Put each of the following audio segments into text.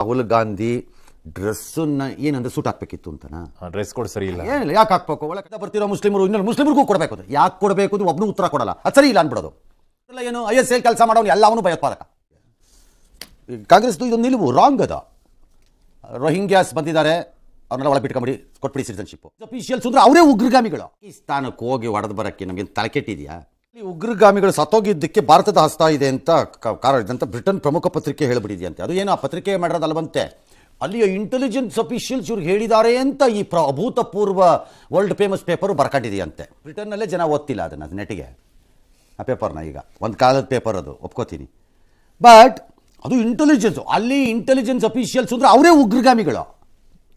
ರಾಹುಲ್ ಗಾಂಧಿ ಡ್ರೆಸ್ಸನ್ನ ಏನಂದ್ರೆ ಸೂಟ್ ಹಾಕ್ಬೇಕಿತ್ತು ಅಂತನ? ಡ್ರೆಸ್ ಕೋಡ್ ಸರಿ ಇಲ್ಲ. ಏನಿಲ್ಲ ಯಾಕೆ ಹಾಕ್ಬೇಕು? ಒಳಗೆ ಬರ್ತಿರೋ ಮುಸ್ಲಿಮರು ಇನ್ನೊಂದು ಮುಸ್ಲಿಮರಿಗೂ ಕೊಡಬೇಕು ಅದು. ಯಾಕೆ ಕೊಡಬೇಕು ಅದು ಒಬ್ಬನು ಉತ್ತರ ಕೊಡಲ್ಲ. ಅದು ಸರಿ ಇಲ್ಲ ಅನ್ಬಿಡೋದು. ಇಲ್ಲ ಏನು ಐ ಎಸ್ ಎಲ್ ಕೆಲಸ ಮಾಡೋನು ಎಲ್ಲವನು ಭಯೋತ್ಪಾದಕ. ಕಾಂಗ್ರೆಸ್ ಕಾಂಗ್ರೆಸ್ದು ಇದು ನಿಲುವು ರಾಂಗ್ ಅದ. ರೋಹಿಂಗ್ಯಾಸ್ ಬಂದಿದ್ದಾರೆ ಅವ್ರನ್ನೆಲ್ಲ ಒಳಗೆ ಬಿಟ್ಕೊಂಬಿಡಿ ಕೊಟ್ಬಿಡಿ ಸಿಟಿಸನ್ಶಿಪ್ ಅಫಿಷಿಯಲ್ಸ್ ಅಂದ್ರೆ ಅವರೇ ಉಗ್ರಗಾಮಿಗಳು. ಪಾಕಿಸ್ತಾನಕ್ಕೆ ಹೋಗಿ ಹೊಡೆದು ಬರೋಕ್ಕೆ ನಮಗೆ ತಲೆ ಕೆಟ್ಟಿದೆಯಾ? ಈ ಉಗ್ರಗಾಮಿಗಳು ಸತ್ತೋಗಿದ್ದಕ್ಕೆ ಭಾರತದ ಹಸ್ತ ಇದೆ ಅಂತ ಕಾರಣ ಇದೆ ಅಂತ ಬ್ರಿಟನ್ ಪ್ರಮುಖ ಪತ್ರಿಕೆ ಹೇಳಿಬಿಟ್ಟಿದೆಯಂತೆ ಅದು ಏನು ಆ ಪತ್ರಿಕೆ ಮಾಡಿರೋದಲ್ವಂತೆ ಅಲ್ಲಿಯ ಇಂಟೆಲಿಜೆನ್ಸ್ ಅಫಿಷಿಯಲ್ಸ್ ಇವ್ರು ಹೇಳಿದ್ದಾರೆ ಅಂತ ಈ ಪ್ರ ಅಭೂತಪೂರ್ವ ವರ್ಲ್ಡ್ ಫೇಮಸ್ ಪೇಪರು ಬರ್ಕೊಂಡಿದೆಯಂತೆ. ಬ್ರಿಟನ್ನಲ್ಲೇ ಜನ ಓದ್ತಿಲ್ಲ ಅದನ್ನು ಅದು ನೆಟ್ಟಿಗೆ. ಆ ಪೇಪರ್ನ ಈಗ. ಒಂದು ಕಾಲದ ಪೇಪರ್ ಅದು ಒಪ್ಕೋತೀನಿ. ಬಟ್ ಅದು ಇಂಟೆಲಿಜೆನ್ಸ್ ಅಲ್ಲಿ ಇಂಟೆಲಿಜೆನ್ಸ್ ಅಫಿಷಿಯಲ್ಸ್ ಅಂದ್ರೆ ಅವರೇ ಉಗ್ರಗಾಮಿಗಳು.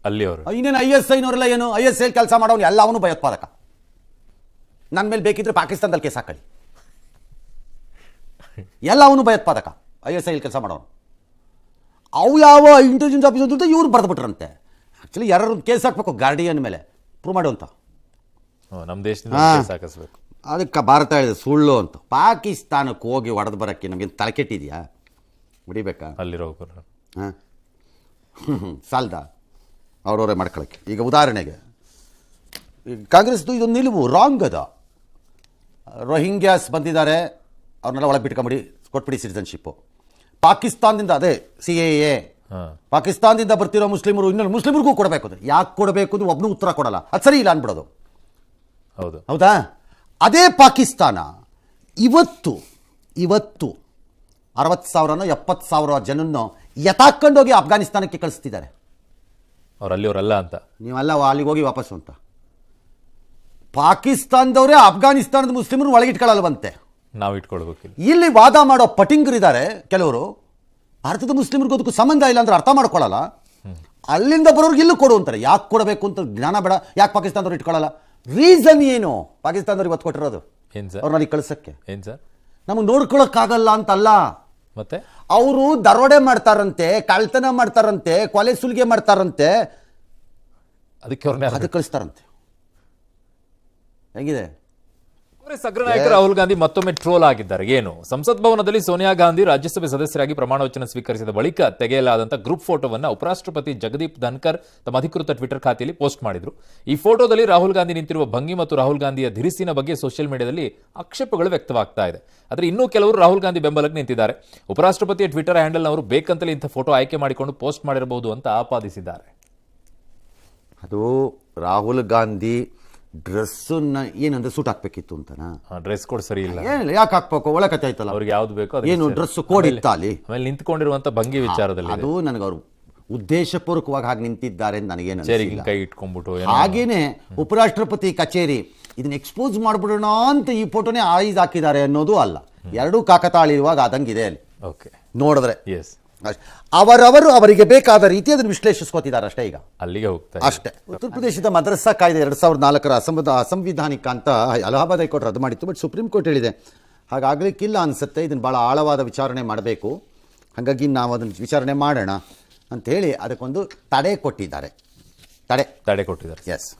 ಅಲ್ಲಿ ಅವರು ಇನ್ನೇನು ಐ ಎಸ್ ಐನವರೆಲ್ಲ ಏನು? ಐ ಎಸ್ ಐ ಕೆಲಸ ಮಾಡೋನು ಎಲ್ಲವನು ಭಯೋತ್ಪಾದಕ. ನನ್ನ ಮೇಲೆ ಬೇಕಿದ್ರೆ ಪಾಕಿಸ್ತಾನದಲ್ಲಿ ಕೇಸ್ ಹಾಕಲಿ. ಎಲ್ಲವನು ಭಯೋತ್ಪಾದಕ. ಐ ಎಸ್ ಐ ಕೆಲಸ ಮಾಡೋನು. ಅವು ಯಾವ ಇಂಟೆಲಿಜೆನ್ಸ್ ಆಫೀಸರ್ ಅಂತ ಇವ್ರು ಬರೆದ್ಬಿಟ್ರಂತೆ. ಆ್ಯಕ್ಚುಲಿ ಯಾರು ಕೇಸ್ ಹಾಕ್ಬೇಕು ಗಾರ್ಡಿಯನ್ ಮೇಲೆ. ಪ್ರೂವ್ ಮಾಡು ಅಂತ. ನಮ್ಮ ಹಾಕಿಸ್ಬೇಕು. ಅದಕ್ಕೆ ಭಾರತ ಹೇಳಿದೆ ಸುಳ್ಳು ಅಂತ. ಪಾಕಿಸ್ತಾನಕ್ಕೆ ಹೋಗಿ ಹೊಡೆದು ಬರೋಕ್ಕೆ ನಮಗೆ ತಲೆ ಕೆಟ್ಟಿದೆಯಾ? ಹೊಡಿಬೇಕಾ? ಅಲ್ಲಿರೋ ಹಾಂ. ಸಾಲ್ದ? ಅವ್ರವರೇ ಮಾಡ್ಕೊಳಕ್ಕೆ. ಈಗ ಉದಾಹರಣೆಗೆ ಕಾಂಗ್ರೆಸ್ದು ಇದು ನಿಲುವು ರಾಂಗ್ ಅದ. ರೋಹಿಂಗ್ಯಾಸ್ ಬಂದಿದ್ದಾರೆ ಅವ್ರನ್ನೆಲ್ಲ ಒಳಗೆ ಬಿಟ್ಕೊಂಬಿಡಿ ಕೊಟ್ಬಿಡಿ ಸಿಟಿಸನ್ಶಿಪ್ಪು ಪಾಕಿಸ್ತಾನದಿಂದ ಅದೇ ಸಿ ಎ ಎ ಪಾಕಿಸ್ತಾನದಿಂದ ಬರ್ತಿರೋ ಮುಸ್ಲಿಮರು ಇನ್ನೊಂದು ಮುಸ್ಲಿಮರಿಗೂ ಕೊಡಬೇಕು ಅದು. ಯಾಕೆ ಕೊಡಬೇಕು ಅಂದ್ರೆ ಒಬ್ಬನು ಉತ್ತರ ಕೊಡಲ್ಲ. ಅದು ಸರಿ ಇಲ್ಲ ಅನ್ಬಿಡೋದು. ಹೌದು. ಹೌದಾ? ಅದೇ ಪಾಕಿಸ್ತಾನ ಇವತ್ತು ಇವತ್ತು ಅರವತ್ತು ಸಾವಿರನೋ ಎಪ್ಪತ್ತು ಸಾವಿರ ಜನನ್ನು ಯಥಾಕೊಂಡೋಗಿ ಅಫ್ಘಾನಿಸ್ತಾನಕ್ಕೆ ಕಳಿಸ್ತಿದ್ದಾರೆ. ಅವ್ರು ಅಲ್ಲಿಯವರಲ್ಲ ಅಂತ. ನೀವೆಲ್ಲ ಅಲ್ಲಿಗೆ ಹೋಗಿ ವಾಪಸ್ಸು ಅಂತ. ಪಾಕಿಸ್ತಾನದವರೇ ಅಫ್ಘಾನಿಸ್ತಾನದ ಮುಸ್ಲಿಮರು ಒಳಗಿಟ್ಕೊಳ್ಳಲ್ವಂತೆ ನಾವು ಇಟ್ಕೊಳ್ಬೇಕಿಲ್ಲ. ಇಲ್ಲಿ ವಾದ ಮಾಡೋ ಪಟಿಂಗರಿದ್ದಾರೆ ಕೆಲವರು. ಭಾರತದ ಮುಸ್ಲಿಮರಿಗೂ ಅದಕ್ಕೂ ಸಂಬಂಧ ಇಲ್ಲ ಅಂದ್ರೆ ಅರ್ಥ ಮಾಡ್ಕೊಳ್ಳಲ್ಲ ಅಲ್ಲಿಂದ ಬರೋರ್ಗೆ ಇಲ್ಲೂ ಕೊಡು ಅಂತಾರೆ. ಯಾಕೆ ಕೊಡಬೇಕು ಅಂತ ಜ್ಞಾನ ಬೇಡ. ಯಾಕೆ ಪಾಕಿಸ್ತಾನದವ್ರು ಇಟ್ಕೊಳ್ಳಲ್ಲ ರೀಸನ್ ಏನು? ಪಾಕಿಸ್ತಾನದವ್ರಿಗೆ ಇವತ್ತು ಕೊಟ್ಟಿರೋದು. ಏನ್ ಸರ್? ಅವ್ರನ್ನ ಅಲ್ಲಿ ಕಳ್ಸಕ್ಕೆ. ಏನ್ ಸರ್? ನಮಗೆ ನೋಡ್ಕೊಳಕ್ಕಾಗಲ್ಲ ಅಂತಲ್ಲ. ಮತ್ತೆ? ಅವರು ದರೋಡೆ ಮಾಡ್ತಾರಂತೆ ಕಳ್ತನ ಮಾಡ್ತಾರಂತೆ ಕೊಲೆ ಸುಲಿಗೆ ಮಾಡ್ತಾರಂತೆ. ಅದಕ್ಕೆ ಅದಕ್ಕೆ ಕಳಿಸ್ತಾರಂತೆ. ಹೇಗಿದೆ? ಕಾಂಗ್ರೆಸ್ ಅಗ್ರ ನಾಯಕ ರಾಹುಲ್ ಗಾಂಧಿ ಮತ್ತೊಮ್ಮೆ ಟ್ರೋಲ್ ಆಗಿದ್ದಾರೆ. ಏನು? ಸಂಸತ್ ಭವನದಲ್ಲಿ ಸೋನಿಯಾ ಗಾಂಧಿ ರಾಜ್ಯಸಭೆ ಸದಸ್ಯರಾಗಿ ಪ್ರಮಾಣವಚನ ಸ್ವೀಕರಿಸಿದ ಬಳಿಕ ತೆಗೆಯಲಾದಂತಹ ಗ್ರೂಪ್ ಫೋಟೋವನ್ನು ಉಪರಾಷ್ಟ್ರಪತಿ ಜಗದೀಪ್ ಧನ್ಕರ್ ತಮ್ಮ ಅಧಿಕೃತ ಟ್ವಿಟರ್ ಖಾತೆಯಲ್ಲಿ ಪೋಸ್ಟ್ ಮಾಡಿದ್ರು. ಈ ಫೋಟೋದಲ್ಲಿ ರಾಹುಲ್ ಗಾಂಧಿ ನಿಂತಿರುವ ಭಂಗಿ ಮತ್ತು ರಾಹುಲ್ ಗಾಂಧಿಯ ಧಿರಿಸಿನ ಬಗ್ಗೆ ಸೋಷಿಯಲ್ ಮೀಡಿಯಾದಲ್ಲಿ ಆಕ್ಷೇಪಗಳು ವ್ಯಕ್ತವಾಗ್ತಾ ಇದೆ ಆದರೆ ಇನ್ನೂ ಕೆಲವರು ರಾಹುಲ್ ಗಾಂಧಿ ಬೆಂಬಲಕ್ಕೆ ನಿಂತಿದ್ದಾರೆ. ಉಪರಾಷ್ಟ್ರಪತಿಯ ಟ್ವಿಟರ್ ಹ್ಯಾಂಡಲ್ ಅವರು ಬೇಕಂತಲೇ ಇಂಥ ಫೋಟೋ ಆಯ್ಕೆ ಮಾಡಿಕೊಂಡು ಪೋಸ್ಟ್ ಮಾಡಿರಬಹುದು ಅಂತ ಆಪಾದಿಸಿದ್ದಾರೆ. ಅದು ರಾಹುಲ್ ಗಾಂಧಿ ಡ್ರೆಸ್ಸನ್ನ ಏನಂದ್ರೆ ಸೂಟ್ ಹಾಕ್ಬೇಕಿತ್ತು ಅಂತನಾ? ಡ್ರೆಸ್ ಕೋಡ್ ಸರಿ ಇಲ್ಲ. ಏನಿಲ್ಲ ಯಾಕೆ ಹಾಕ್ಬೇಕು? ಒಳ ಕಥೆ ಆಯ್ತಲ್ಲ. ಅವ್ರಿಗೆ ಯಾವ್ದು ಬೇಕೋ ಏನು. ಡ್ರೆಸ್ ಕೋಡ್ ಇತ್ತ ಅಲ್ಲಿ ಆಮೇಲೆ ನಿಂತ್ಕೊಂಡಿರುವಂತ ಭಂಗಿ ವಿಚಾರದಲ್ಲಿ ಅದು ನನಗೆ ಅವರು ಉದ್ದೇಶಪೂರ್ವಕವಾಗಿ ಹಾಗೆ ನಿಂತಿದ್ದಾರೆ ಅಂತ ನನಗೇನು ಚೇರಿಗೆ. ಕೈ ಇಟ್ಕೊಂಡ್ಬಿಟ್ಟು ಹಾಗೇನೆ ಉಪರಾಷ್ಟ್ರಪತಿ ಕಚೇರಿ ಇದನ್ನ ಎಕ್ಸ್ಪೋಸ್ ಮಾಡ್ಬಿಡೋಣ ಅಂತ ಈ ಫೋಟೋನೇ ಆಯ್ದು ಹಾಕಿದ್ದಾರೆ ಅನ್ನೋದು ಅಲ್ಲ. ಎರಡೂ ಕಾಕತಾಳಿರುವಾಗ ಆದಂಗಿದೆ ಅಲ್ಲಿ. ಓಕೆ ನೋಡಿದ್ರೆ. ಎಸ್. ಅವರವರು ಅವರಿಗೆ ಬೇಕಾದ ರೀತಿ ಅದನ್ನು ವಿಶ್ಲೇಷಿಸ್ಕೋತಿದ್ದಾರೆ ಅಷ್ಟೇ ಈಗ. ಅಲ್ಲಿಗೆ ಹೋಗ್ತಾ ಅಷ್ಟೇ. ಉತ್ತರ ಪ್ರದೇಶದ ಮದ್ರಸಾ ಕಾಯ್ದೆ ಎರಡ್ ಸಾವಿರದ ನಾಲ್ಕರ ಅಸಂವಿಧ ಅಸಂವಿಧಾನಿಕ ಅಂತ ಅಲಹಾಬಾದ್ ಹೈಕೋರ್ಟ್ ರದ್ದು ಮಾಡಿತ್ತು ಬಟ್ ಸುಪ್ರೀಂ ಕೋರ್ಟ್ ಹೇಳಿದೆ. ಹಾಗಾಗಲಿಕ್ಕಿಲ್ಲ ಅನಿಸುತ್ತೆ ಇದನ್ನು ಭಾಳ ಆಳವಾದ ವಿಚಾರಣೆ ಮಾಡಬೇಕು. ಹಾಗಾಗಿ ನಾವು ಅದನ್ನು ವಿಚಾರಣೆ ಮಾಡೋಣ ಅಂತ ಹೇಳಿ ಅದಕ್ಕೊಂದು ತಡೆ ಕೊಟ್ಟಿದ್ದಾರೆ. ತಡೆ. ತಡೆ ಕೊಟ್ಟಿದ್ದಾರೆ. ಎಸ್